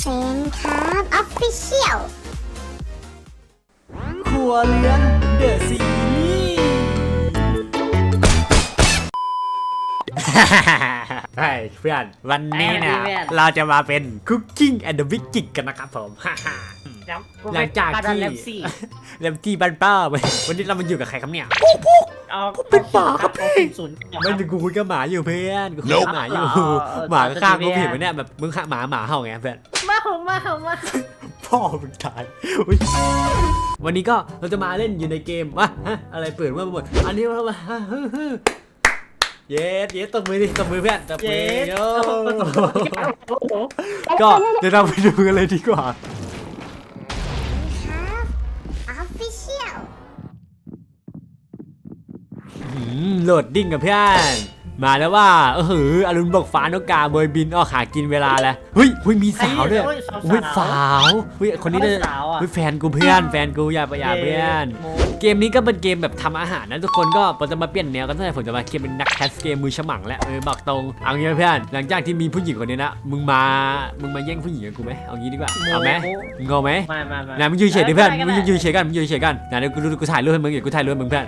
เซนครับออฟฟิเชียลครัวเรือนเดอะซีรีส์ใช่เพื่อน วันนี้เนี่ยเพื่อนเราจะมาเป็น Cooking and the Witching กันนะครับผมหลังจากที่แลมซี่เริ่มที่บ้านป้าไปวันนี้เรามาอยู่กับใครครับเนี่ยเอาเป็นหมาครับพี่เป็นศูนย์ไม่ได้กูคุยกับหมาอยู่เพื่อนกูคุยกับหมาอยู่เออเออหมาข้างๆเอกูอเห็นไหมเนี่ยแบบมึงหมาหมาเห่าไงเพื่อน มาเหมาเหามาพ่อมึงตายอุ๊ยวันนี้ก็เราจะมาเล่นอยู่ในเกมวะฮะอะไรเปิดเมื่อหมด อันนี้เรามาเย็ดเย็ดตบมือดิตบมือเพื่อนตบมืเย้อโยโอ้โหก็เดี๋ยวเราไปดูกันเลยดีกว่าครับออฟฟิเชียลหืมโหลดดิ้งกับเพื่อน มาแล้วว่าเออหืออรุณบอกฟ้านกกาเบยบินออกหากินเวลาแล้วเฮ้ยเฮ้ยมีสาวด้วยอุ้ยสาวอุ้ยคนนี้เนี่ยสาวอะอุ้ยแฟนกูเพื่อนแฟนกูอย่าไปอย่าเพื่อนโมเกมนี้ก็เป็นเกมแบบทำอาหารนะทุกคนก็ผมจะมาเปลี่ยนแนวกันตั้งแต่ผมจะมาเกมเป็นนักแคสเกมมือฉมังแล้วเออบอกตรงเอางี้นะเพื่อนหลังจากที่มีผู้หญิงคนนี้นะมึงมามึงมาแย่งผู้หญิงกับกูไหมเอางี้ดีกว่าเอาไหมมึงเอาไหมมามามาไหนมึงยืนเฉยดิเพื่อนได้มึงได้ยืนเฉยกันมึงยืนเฉยกันไหนเดี๋ยวกูดูกูถ่ายรูปให้มึงเดี๋ยวกูถ่ายรูปให้มึงเพื่อน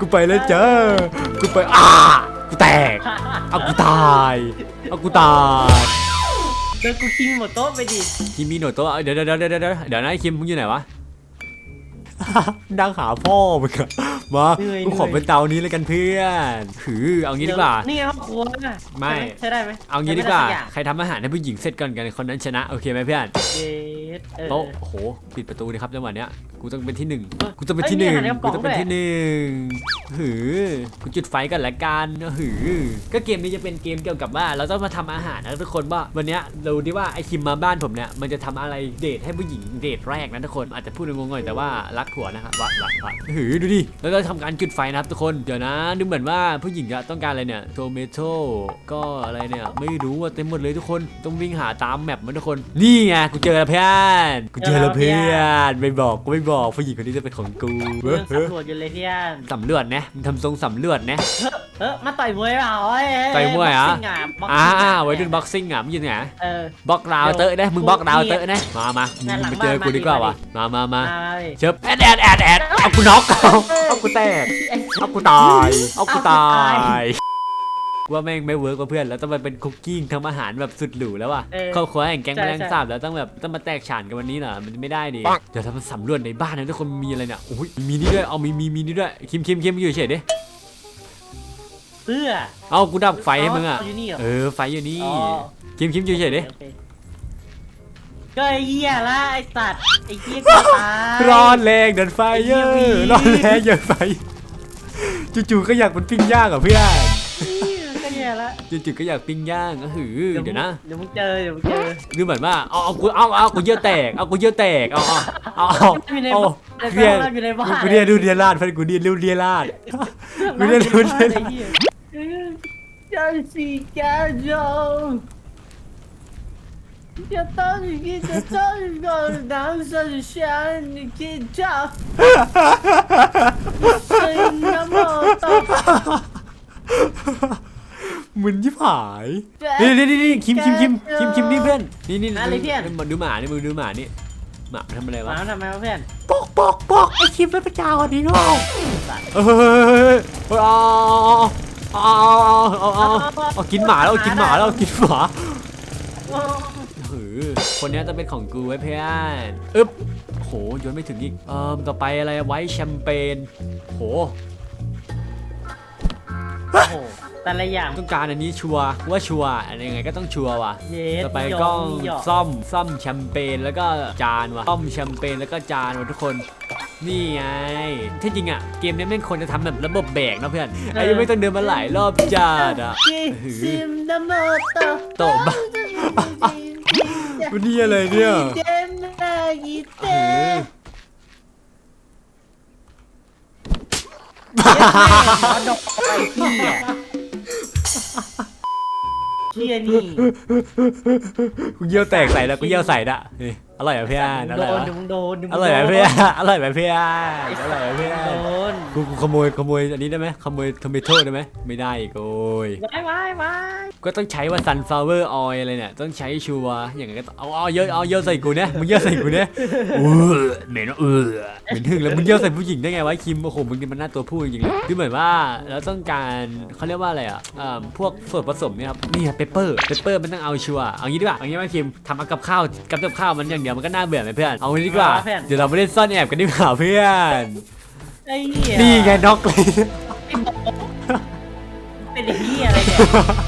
กูไปแล้วเจ้ากูไปอ่ากูแตกเอากูตายเอากูตายเดี๋ยวกูคิงหมดโต๊ะไปดิคิมมีโนโตะเดี๋ยวเดี๋ยวเดี๋ยวเดี๋ยวเดี๋ยวเดี๋ยวนะไอ้คิมมึงอยู่ไหนวะ ดังหาพ่อมึงอะ มากูขอเป็นเตานี้เลยกันเพื่อนถือเอางี้ดีกว่า นี่ไงครอบครัวไม่ ใช่ได้ไหมเอางี้ดีกว่า ใช้ไม่ไสัอย่ใครทำอาหารให้ผู้หญิงเสร็จก่อนกันคนนั้นชนะโอเคไหมเพื่อนเย็ดเออ โต๊ะโอ้โหปิดประตูเลยครับจังหวะเนี้ยกูต้องเป็นที่หนึ่งเออกูต้องเป็นที่หนึ่งเอ้ยมีอาหารในกระป๋กูอง ต้องเป็นด้วยที่หนึ่งหือกูจุดไฟกันละกันหือก็เกมนี้จะเป็นเกมเกี่ยวกับว่า เราต้องมาทำอาหารนะทุกคนว่าวันเนี้ยเราดีว่าไอคิมมาบ้านผมเนี่ยมันจะทำอะไรเดทให้ผู้หญิงเดทแรกนะทุกคนอาจจะพูดงงๆหน่อยแต่ว่ารักผัวนะครับวะวะวะหือดูดิแล้วก็ทำการจุดไฟนะครับทุกคน เดี๋ยวนะดูเหมือนว่าผู้หญิงจะต้องการอะไรเนี่ยโทเมโต้ก็อะไรเนี่ย ไม่รู้ว่าเต็มหมดเลยทุกคนต้องวิ่งหาตามแมปมันทุกคน นี่ไงกูเจอแล้วเพื่อนกูเจอแล้วเพื่อนไม่บอกกูไม่บอกผู้หญิงคนนี้จะเป็นของกูเรื่องสำรวจอยู่เลยเพี่อนสำรวจนะมึงทำทรงสำรวจนะเออมาต่อยมวยเปล่าเอ้ต่อยมวยเหรอบ็กซิ่งะบ็กอ่าซิ่งะไว้ดูบ็อกซิ่งอะมึงอยืนไงเออบล็อกราวเตอะนะมึงบล็อกราวเตอะนะมามามึงงานหลังไปเจอบ้านกูดีกว่ามาดิวะมามามามาเลยเชิบแอดแอดแอดแอดเอากูน็อกเอาเอากูแตก เอากูตาย เอากูตาย ว่าแม่งไม่เวิร์กว่าเพื่อนแล้วต้องมาเป็นคุกกิ้งทำอาหารแบบสุดหรูแล้วว่ะเออครอบครัวแห่งแก๊งใช่แมลงใช่สาบแล้วต้องแบบต้องมาแตกฉานกันวันนี้เหรอมันไม่ได้ดิเดี๋ยวเรามาสำรวจในบ้านนะทุกคนมีอะไรเนี่ยโอ้ยมีนี่ด้วยเอามีมีมีนี่ด้วยคิมคิมคิมอยู่เฉยดิเสื้อเอากูดับไฟให้มึงอะอยู่นี่เหรอเออไฟอยู่นี่อ๋อคิมคิมอยู่เฉยดิโอเค ก็ไอ้เหี้ยละไอ้สัตว์ไอ้เหี้ยกูตาย ร้อนแรงเดินไฟเยอะไอ้เหี้ยวี ร้อนแรงเดินไฟจู่ๆก็อยากเป็นปิ้งย่างอะเพื่อนเหี้ยก็แย่ละจู่ๆก็อยากปิ้งย่างก็หือเดี๋ยวนะเดี๋ยวมึงเจอเดี๋ยวมึงเจอดูเหมือนว่าเอาเอากูเอาเอากูเยี่ยวแตกเอากูเยี่ยวแตกเอาเอาเอาเอาอยู่ในเอาบ้านเรียนอยู่ในบ้านกูเรียนดูเรียนลาดเพื่อนกูเรียนรู้เรียนลาด กูเรียนรู้เรียนลาดจ้าสิจ้าโจจะต้องกินจะต้องก่อนน้ำสัญชาติกิน จ้าสิ่งน้ำมันต้องมึนยิบหายนี่นี่นี่นี่คิมคิมคิมคิมคิมนี่เพื่อนนี่นี่อะไรเพื่อน มาดูหมานี่มึงดูหมานี่หมามันทำอะไรวะ มาทำไมวะเพื่อน ปอกปอกปอกไอคิมเป็นประจาวันนี้เนาะเฮ้ยเอาเอาเอาเอาเอาเอากินหมาแล้วกินหมาแล้วกินหมาหือ คนนี้จะเป็นของกูไว้เพื่อนอึ๊บโหโยนไม่ถึงอีกเอ่อต่อไปอะไรไว้แชมเปญโหโอ้โหแต่ละอย่าง ต้องการอันนี้ชัวร์ว่าชัวร์อะไรยังไงก็ต้องชัวร์ว่ะ เย็ดต่อไปมีหยก็มีหยอกซ่อมซ่อมแชมเปญแล้วก็จานว่ะซ่อมแชมเปญแล้วก็จานว่ะทุกคน นี่ไงที่จริงอะเกมนี้แม่งควรจะทำแบบระบบแบกนะเพื่อนไอ้ยังไม่ต้องเดินมาหลายรอบจัดอะกิซิมดามโตโตบ้า วันนี้อะไรเนี่ยเจมนากิเตเออดอกไปที่อะเชี่ยนี่กูเยี่ยวแตกใส่แล้วกูเยี่ยวใส่ละนี่ อร่อยไหมเพื่อนอโดร่อยนไหมเดี๋ยวมึงโดนเดี๋ยวอมึงร่อยไหมโดนเพื่อนอร่อยไหมเพื่อนอร่อยไหมเพื่อนโดนกูกูขโมยขโมยอันนี้ได้ไหมขโมยทอมเมโต้ได้ไหมไม่ได้อีกโอ้ย ไว้ไว้ไว้ก็ต้องใช้ว่า sunflower oil อะไรเนี่ย ต้องใช้ชัวร์อย่างไงก็ต้องเอาเอาเยอะเอาเยอะใส่กูเนี่ยมึงเยอะใส่กูเนี่ยเออเหม็นเออเหม็นถึงแล้วมึงเยอะใส่ผู้หญิงได้ไงวะคิมโอ้โหมึงนี่มันหน้าตัวผู้จริงๆเลยคือเหมือนว่าเราต้องการเขาเรียกว่าอะไรอะเอ่อพวกส่วนผสมเนี่ยครับนี่เปเปอร์เปเปอร์มันต้องเอาชัวร์เอางี้ดีกว่าเอางี้ว่าคิมทำเอากับข้าวกับกับข้าวมันอย่างเดียวมันก็น่าเบื่อไหมเพื่อน เอางี้ดีกว่าเดี๋ยวเราไปเล่นซ่อนแอบกันดีกว่าเพื่อน ไอ้เหี้ยนี่ไงน็อกเลย เป็นไอ้เหี้ยอะไรเนี่ย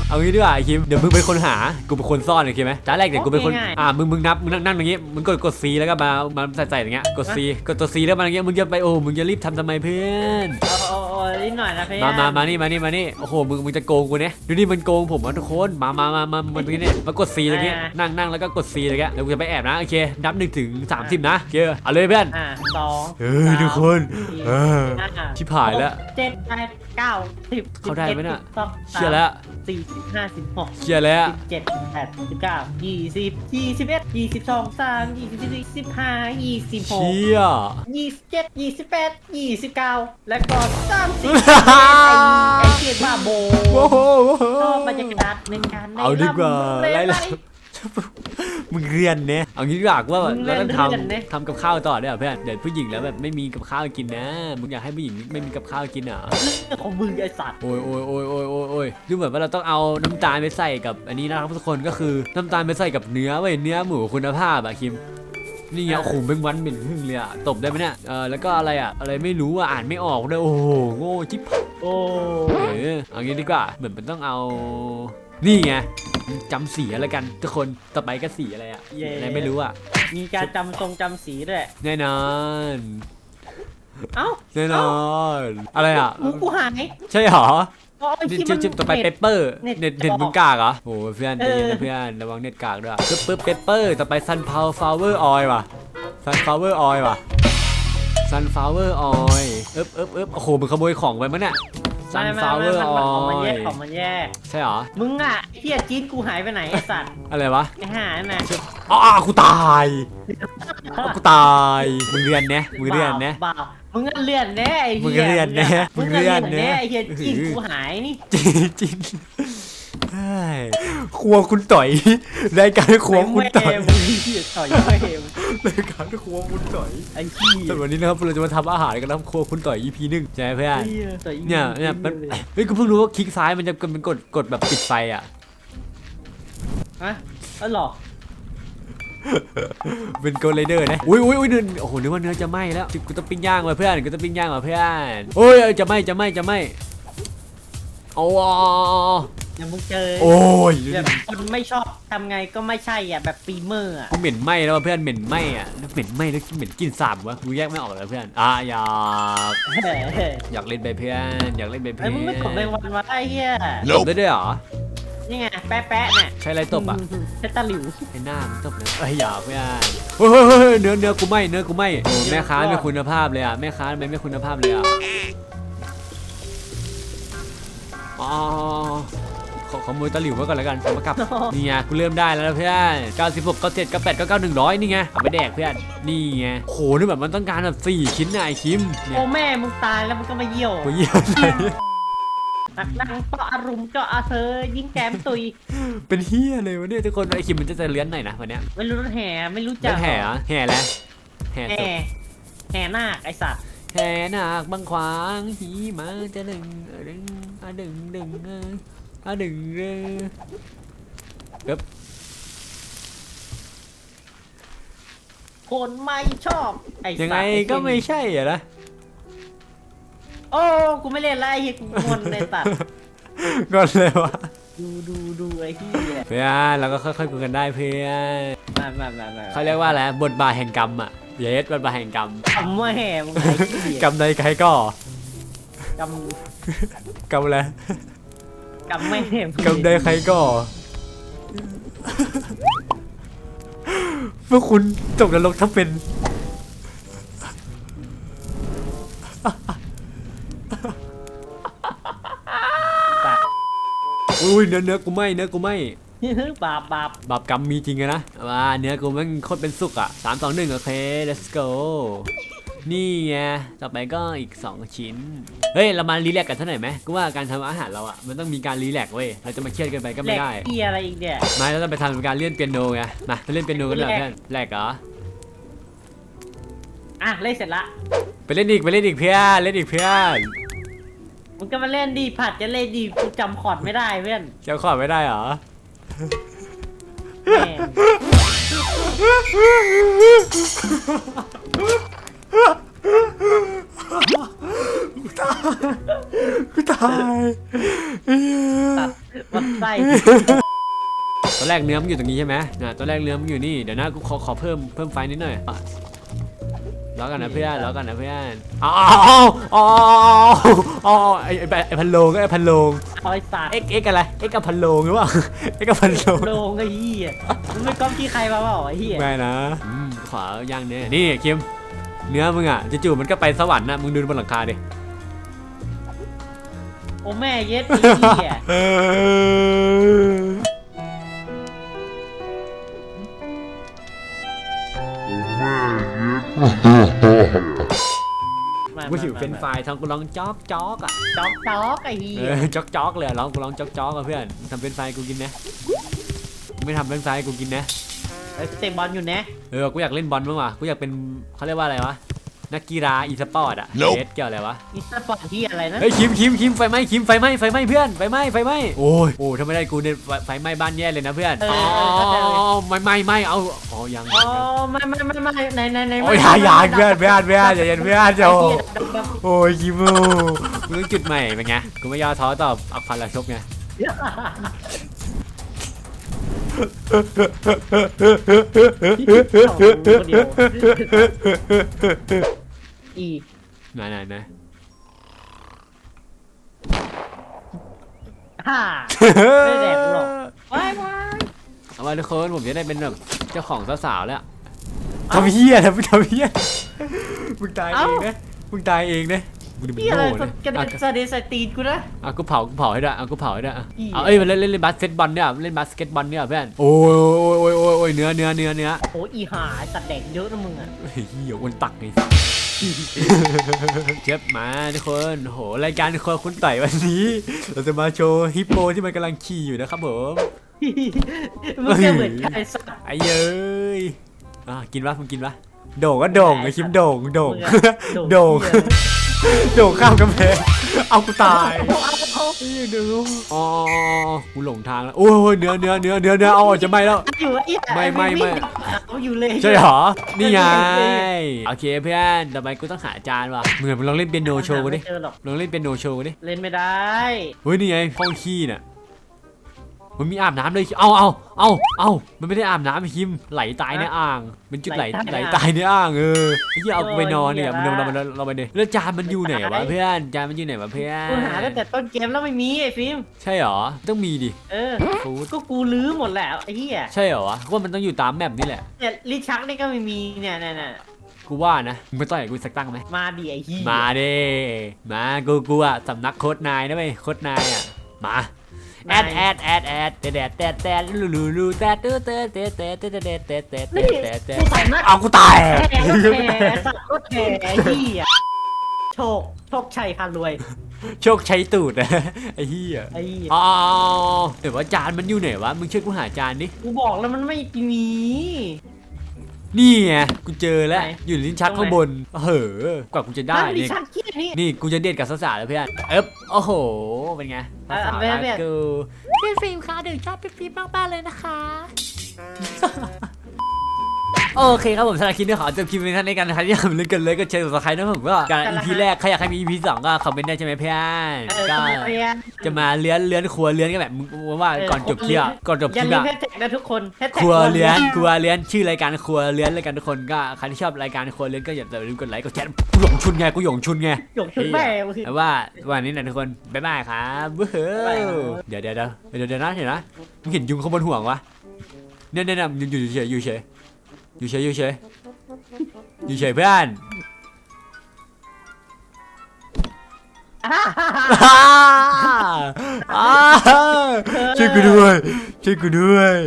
เอางี้ดีกว่าไอ้คิม เดี๋ยวมึงเป็นคนหา กูเป็นคนซ่อนโอเคไหมจ้าแรกเดี๋ยวกูเป็นคนง่ายๆอ่า มึงมึงนับ มึงนั่งนั่งอย่างงี้ มึงกดกด C แล้วก็มามาใส่ใส่อย่างเงี้ย กด C กดตัว C แล้วมาอย่างเงี้ย มึงจะไปโอ้ มึงจะรีบทำทำไมเพื่อน เอาเอาเอา นิดหน่อยนะเพื่อนมามามานี่มานี่มานี่โอ้โหมึงมึงจะโกงกูเนี่ยดูนี่มันโกงผมอะทุกคนมามามามามาตรงนี้เนี่ยมากด C ตรงเงี้ยนั่งนั่งแล้วก็กด C ตรงเงี้ยเดี๋ยวกูจะไปแอบนะโอเคนับหนึ่งถึงสามสิบนะโอเคเอาเลยเพื่อนอ่าสองเฮ้ยสามทุกคนสี่เออห้าชิบหายแล้วกเจ็ดแปดเก้าสิบเข้าได้ไหมน่ะสิบอ็ดสิบสองเชื่อแล้วสี่สิบห้าสิบหกเชื่อแล้วสิบเจ็ดสิบแปดสิบเก้ายี่สิบยี่สิบเอ็ดยี่สิบสองสามยี่สิบสี่สิบห้ายี่สิบหกเชี่ยยี่สิบเจ็ดยี่สิบแปดยี่สิบเก้าแล้วก็สามสิบไอ้ไอ้เกียรติบ้าโบโอ้โหชอบบรรยากาศในการได้เอาดีกว่าล่ำไล่เลยละมึงเรียนเนี่ยเอางี้ดีกว่าว่ามึงเรีเรายนต้องเรียนเนี่ยทำทำกับข้าวต่อได้เหรอเพื่อนเดี๋ยวผู้หญิงแล้วแบบไม่มีกับข้าวกินนะมึงอยากให้ผู้หญิงไม่มีกับข้าวกินเหรอเรื่องของมึงไอ้สัตว์โอ้ยโอ้ยโอ้ยโอ้ยโอ้ยโอ้ยดูเหมือนว่าเราต้องเอาน้ำตาลไปใส่กับอันนี้นะครับทุกคนก็คือน้ำตาลไปใส่กับเนื้อเว้ยเนื้อหมูคุณภาพอะคิม นี่ไงโอ้โหเป็นวันเป็นหึ่งเลยอะตบได้ไหมเนี่ยเออแล้วก็อะไรอะอะไรไม่รู้อะอ่านไม่ออกเลยโอ้โหโง่จิ๊บโอ้เออเอางี้ดีกว่าเหมือนมันต้องเอา นี่ไงจำสีอะไรกันทุกคนต่อไปก็สีอะไรอะสีอะไรไม่รู้อะมีการจำทรงจำสีด้วย แน่นอนเอ้าแน่นอน อะไรอะหมูกูหายใช่เหรอ อ๋อไอ้ชิที่ปมันชิปต่อไปเปเน็ตเปอร์เน็ตเน็ตเน็ตจะบอกมึงกากเหรอโอ้เพื่อนใจเย็นเอนะอเพื่อนระวังเน็ตกากด้วยปึ๊บปึ๊บเปเปอร์ต่อไปซันพาวฟลาวเวอร์ออยว่ะซันฟลาวเวอร์ออยว่ะซันฟลาวเวอร์ออยเอ๊บเอ๊บเอ๊บโอ้โหมึงขโมยของไปมั้งเนี่ยซันไม่ไม่ฟลาวเวไม่อร์มันอมันของมันอแยยกของมันแยกใช่เหรอมึงอะเฮียจีนกูหายไปไหนไอ้สัตว์อะไรวะไอ้ห่านั่นน่ะอ๋ออ๋อกูตายอ๋อกูตายมึงเรียนเนี่ยมึงเรียนเนี่ยบ้า มึงก็เลื่อนแน่ไอ้มึเหี้งยเลื่อนแน่มึงก็มึงเลื่เลื่ออนนแน่ แน่ไอ้เฮียจีนอื้อกูหายนี่จริงจริงเฮ้ยครัวคุณต่อยรายการครัวคุณต่อยแม่มึงเหี้ยต่อยไม่เห็นรายการครัวคุณต่อยไอ้เหี้ยส่วนวันนี้นะครับเราจะมาทำอาหารกันนะครับครัวคุณต่อย EP หนึ่งใช่ไหมเพื่อนเหี้ยต่อยเนี่ยเนี่ยมันเฮ้ยกูเพิ่งรู้ว่าคลิกซ้ายมันจะมันกดกดแบบปิดไฟอะ ฮะเออเหรอ เป็นโกลเลเดอร์นะ อุ้ยอุ้ยอุ้ยเนื้อโอ้โหนึกว่าเนื้อจะไหม้แล้วกูต้องปิ้งย่างมาเพื่อนกูต้องปิ้งย่างมาเพื่อนโอ้ยเอ้ยจะไหม้จะไหม้จะไหม้โอ้อย่ามึงเจอโอ้ยแบบคนไม่ชอบทำไงก็ไม่ใช่อะแบบฟีเมอร์อะกูเหม็นไหม้แล้วว่ะเพื่อนเหม็นไหม้อะแล้วเหม็นไหม้แล้วเหม็นกลินสาบวะกูแยกไม่ออกเลยเพื่อนอะอยากอยากเล่นไปเพื่อนอยากเล่นไปเพื่ไอ้อนมึงไม่ตบแมงวันวะไอ้เหี้ยตบได้ด้วยเหรอ นี่ไงแป๊ะแป๊ะเนี่ยใช้อะไรตบอะเซตตาหลิวไอ้หน้ามันตบเลยเอ้ยอย่าเพื่อนเฮ้ยเฮ้ยเฮ้ยเฮ้ยเนื้อเนื้อกูไหม้เนื้อกูไหม้โอ้แม่ค้าไม่คุณภาพเลยอะแม่ค้าทำไมไม่คุณภาพเลยอะอ๋อขอขโมยตะหลิวไว้ก่อนแล้วกันเอามากลับนี่ไงกูเริ่มได้แล้วนะเพื่อน96 97 98 99 100 นี่ไงเอาไปแดกเพื่อนนี่ไงโหนี่แบบมันต้องการแบบ4ชิ้นนะไอ้คิมเนี่ยโอ้แม่มึงตายแล้วมึงก็มาเยี่ยวกูเยี่ยมเลย นักนั่งก็อารมณ์ก็อาเธอยิงแกมตุยเป็นเฮียเลยวะเนี่ยทุกคนไอ้คิมมันจะจะเลื้อนหน่อยนะวันเนี้ยไม่รู้รถแห่ไม่รู้จัจะกแห่เหรอแห่แล้วแห่ศแห่พแห่นาคไอสัตว์แห่นาคบังขวางหีมาจะดึงอะดึงอะดึงดึงเอออะดึงเออปึ๊บคนไม่ชอบไอสัตว์ยังไงก็ไม่ใช่อะนะ โอ้กูไม่เล่นไล่เฮียกูงอนในสัตว์ก่อนเลยวะดูดูดูไอ้ที่เพื่อนเราก็ค่อยๆคุยกันได้เพื่อนมามามามาเขาเรียกว่าอะไรบทบาทแห่งกรรมอะเยสบทบาทแห่งกรรมคำว่าแห่มึงไอ้ที่กรรมใดใครก็กกรรมอะไรำกำไม่แห่มึงกรรมใดใครก็เมื่อคุณตกนรกถ้าเป็น อุ้ยเนื้อเนื้อกูไหมเนื้อกูไหมบาปบาปบาปกรรมมีจริงอะนะว่าเนื้อกูแมันโคตรเป็นสุกอะสามสองหนึ่งโอเค let's go นี่ไงต่อไปก็อีก 2 ชิ้น เฮ้ย เรามารีแลกซ์กันเท่าไหร่ไหมกูว่าการทำอาหารเราอะมันต้องมีการรีแลกซ์เว้ย เราจะมาเครียดเกันไปก็แหลไม่กได้เกียอะไรอีกเนี่ยมาเราต้องไปทำการเล่นเปียโนไง มาไปเล่นเปียโนกันเหรอแลกเพื่อนแลกเหรอ อะ เล่นเสร็จละ ไปเล่นอีก ไปเล่นอีกเพื่อน เล่นอีกเพื่อน มึงก็มาเล่นดีผัดจะเล่นดีกูจำคอร์ดไม่ได้เพื่อนเจ้าขอไม่ได้เหรอ แม่งกูตายตัดมันไส้ตอนแรกเนื้อมันอยู่ตรงนี้ใช่ไหมนะตอนแรกเนื้อมันอยู่นี่ เดี๋ยวนะกูขอขอเพิ่มเพิ่มไฟนิดหน่อยอะ รอกันนะเพื่อนรอกันนะเพื่อนอ๋ออ๋ออ๋ออ๋อไอ้ไอ้ไอ้พันโลงไอ้พันโลงเอาไอ้สัตว์เอ็กเอ็กอะไรเอ็กกับพันโลงหรือเปล่าเอ็กกับพันโลงโดงไอ้เหี้ยมึงไม่ก๊อปที่ใครมาเปล่าไอ้เหี้ยไม่นะอืมขวาย่างเนื้อนี่คิมเนื้อมึงอะจู่ๆมันก็ไปสวรรค์นะมึงดูบนหลังคาดิโอ้แม่เย็ดไอ้เหี้ย กูหิวเฟรนช์ฟรายทำกูร้องจ๊อกจ๊อกอะจ๊อกจ๊อกไอ้เหี้เอยอจ๊อกจ๊อกเลยอะร้องกูร้องจ๊อกจ๊อกอะเพื่อนทำเฟรนช์ฟรายกูกินนะมึงไม่ทำเฟรนช์ฟรายกูกินนะไอ้เตะบอลอยู่นะเออกูอยากเล่นบอลบ้างว่ะกูอยากเป็นเขาเรียกว่าอะไรวะ นักกีฬาอีสปอร์ตอะ Nope เอสเกี่ยวอะไรวะอีสปอร์ตที่อะไรนะเฮ้ยคิมคิมคิมไฟไหม้คิมไฟไหม้ไฟไหม้เพื่อนไฟไหม้ไฟไหม้โอ้ยโอ้ถ้าไม่ได้กูเนี่ยไฟไฟไหม้บ้านแย่เลยนะเพื่อนเออ๋ออเออเข้าใจเลยไม่ไม่ไม่เอาอ๋อยังอ๋อไม่ไม่ไม่ไม่ไหนไหนไหนโอ้ยอย่าอย่าเพื่อนเพื่อนเพื่อนอย่าเย็นเพื่อนโจโอ้ยคิมโอ้กูต้องจุดใหม่เป็นไงกูไม่ย่อท้อต่ออักพันละชกไง อีไหนไหนไหนฮ่า ไม่แดกหรอก ว้ายว้ายเอามาทุกคนผมจะได้เป็นแบบเจ้าของสาวๆแล้วทำเฮียนะมึงทำเฮียมึงตายเองนะมึงตายเองนะมึงดูเป็นพี่อะไรโง่เลยกระเด็นอะสะเดนสตีนกูนะ อะกูเผากูเผาให้ด้วยอะกูเผาให้ด้วยอะอีเอาเอ้ยมาเล่นเล่นเล่นบาสเกตบอลเนี่ยเล่นบาสเกตบอลเนี่ยเพื่อนโอ้ยโอ้ยโอ้ยโอ้ยโอ้ยเนื้อเนื้อเนื้อเนื้อโอ้อีห่าสัตว์แดกเยอะนะมึงอะ เฮ้ยเหี้ยอ้วนตักไง เจ็บมาทุกคนโหรายการคนคุณต่อยวันนี้ เราจะมาโชว์ฮิปโปที่มันกำลังขี่อยู่นะครับผมมึงแค่เหมือนกันไอ้สัตว์ไอ้เย้ยอะกินปะมึงกินปะโด่งก็โด่งไอ้คิมโด่งโด่งมึงอะโด่ง โด่งข้ามกำแพงเอากูตายเอาเอาเอาดูอ๋อกูหลงทางแล้วโอ้ยเนื้อเนื้อเนื้อเนื้อเนื้อเอาออกจะไหม่แล้ว อยู่ไอ้เหี้ยไม่ไม่ไม่เอาอยู่เลยใช่เหรอ นี่ไงเออโอเคเพื่อนต่อไปกูต้องหาจานว่ะมึงลองเล่นเปียโนโชว์กูดิไม่เจอหรอกลองเล่นเปียโนโชว์กูดิ เล่นไม่ได้ เฮ้ยนี่ไงห้องขี้น่ะ มันมีอาบน้ำเลยเอาเอาเอาเอามันไม่ได้อาบน้ำไอ้คิมไหลตายในอ่าง เป็นจุดไหลไหลตายในอ่างเออไอ้เหี้ยเอากูไปนอนเนี่ยมันเราเราเราไปดิแล้วจานมันอยู่ไหนวะเพื่อนจานมันอยู่ไหนวะเพื่อนกูหาตั้งแต่ต้นเกมแล้วไม่มีไอ้ฟิล์มใช่เหรอต้องมีดิเออฟูดก็กูลื้อหมดแหละไอ้เหี้ยใช่เหรอวะว่ามันต้องอยู่ตามแมปนี่แหละเนี่ยลิชักนี่ก็ไม่มีเนี่ยเนี่ยเนี่ยกูว่านะมึงไปต่อยกับกูสักตั้งไหมมาดิไอ้เหี้ยมาเด้มากูกูอะสำนักโคตรนายนะเว้ยโคตรนายอะมา แอดแอดแอดแอดแดดแดดแดดแดดลูลูลูแดดแดดแดดแดดแดดแดดแดดแดดแดนี่ดแดดแดดกูใส่หน้าเอากูตายแผลแผลสัตว์ก็แผลไอ้เหี้ยโชคโชคชัยพารวย โชคชัยตูดนะไอ้เหี้ยไอ้เหี้ย อ๋อเดี๋ยวว่าจานมันอยู่ไหนวะมึงช่วยกูหาจานดิ กูบอกแล้วมันไม่มี นี่ไงกูเจอแล้ว ไหน อยู่ลิ้นชักตรงไหนข้างบนเฮ้อกว่ากูจะได้นั่นลินี่ชักเหี้ยนี่นี่กูจะเด็ดกับสาวๆแล้วเพื่อนเอ๊บโอ้โห เป็นไงเออสาวเพื่อนรักเพื่อนกูพี่ฟิล์มคะเดี๋ยวชอบพี่ฟิล์มมากๆเลยนะคะ โอเคครับผมสำหรับคลิปนี้ขอจบคลิปเป็นเท่านี้กันนะครับที่ทำเล่นกันเลยก็เชร์สับสไครต์นะผมก็การ EP แรกใครอยากให้มี EP สองก็คอมเมนต์ได้ใช่ไหมเพื่อนเออก็เพื่อนจะมาเลื้อนเลื้อนครัวเลื้อนกันแบบมึงว่าก่อนจบคลิปอะก่อนจบคอย่าลิปลืมอะแฮชแท็กนะทุกคนแฮชแท็คกรัวเลื้อนครัวเลื้อนชื่อรายการครัวเลื้อนรายการทุกคนก็ใครที่ชอบรายการครัวเลื้อนก็อย่าลืมกดไลค์กดแชร์กูหยงชุนไงกูหยงชุนไงหยกชุดแม่มึงแต่ว่าวันนี้นะทุกคนบ๊ายบายครับวู้ฮู้บ๊ายบายครับเดี๋ยวเดี๋ยวเดี๋ยวเดี๋ยวเดี๋ยวนะเห็นนะมึงเห็นยุงข้างบนห่วงวะเนี่ยเนี่ยเนี่ยอยู่อยู่เฉยอยู่เฉย อยู่เฉยอยู่เฉยอยู่เฉยเพื่อนอ่าอ่าอ่าช่วยกูด้วยช่วยกูด้วย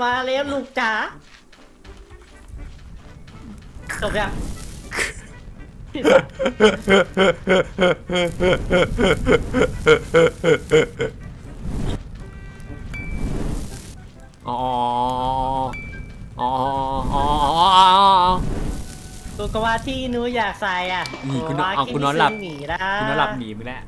มาแล้วลูกจ๋าจบยังอ๋ออ๋อ กว่าที่หนูอยากใส่อะนี่กูนอนตัวเอากูนอนหลับที่ซื้หมีนะคุณนอนหลับหนีไปแล้ว